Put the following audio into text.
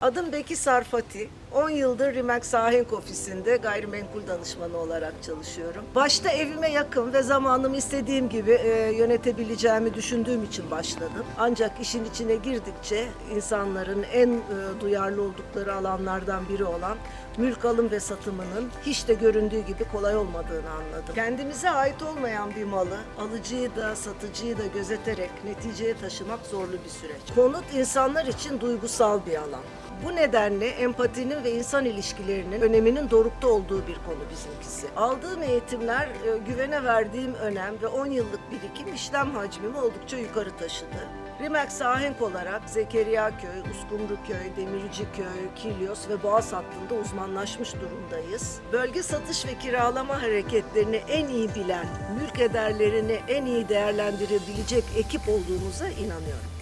Adım Beki Sarfati. 10 yıldır Rimax Ahenk ofisinde gayrimenkul danışmanı olarak çalışıyorum. Başta evime yakın ve zamanımı istediğim gibi e, yönetebileceğimi düşündüğüm için başladım. Ancak işin içine girdikçe insanların en e, duyarlı oldukları alanlardan biri olan mülk alım ve satımının hiç de göründüğü gibi kolay olmadığını anladım. Kendimize ait olmayan bir malı alıcıyı da satıcıyı da gözeterek neticeye taşımak zorlu bir süreç. Konut insanlar için duygusal bir alan. Bu nedenle empatinin ve insan ilişkilerinin öneminin dorukta olduğu bir konu bizimkisi. Aldığım eğitimler e, güvene verdiğim önem ve 10 yıllık birikim işlem hacmimi oldukça yukarı taşıdı. Rimax Ahenk olarak Zekeriyaköy, Uskumruköy, Demirciköy, Kilyos ve Boğaz hattında uzmanlaşmış durumdayız. Bölge satış ve kiralama hareketlerini en iyi bilen, mülk ederlerini en iyi değerlendirebilecek ekip olduğumuza inanıyorum.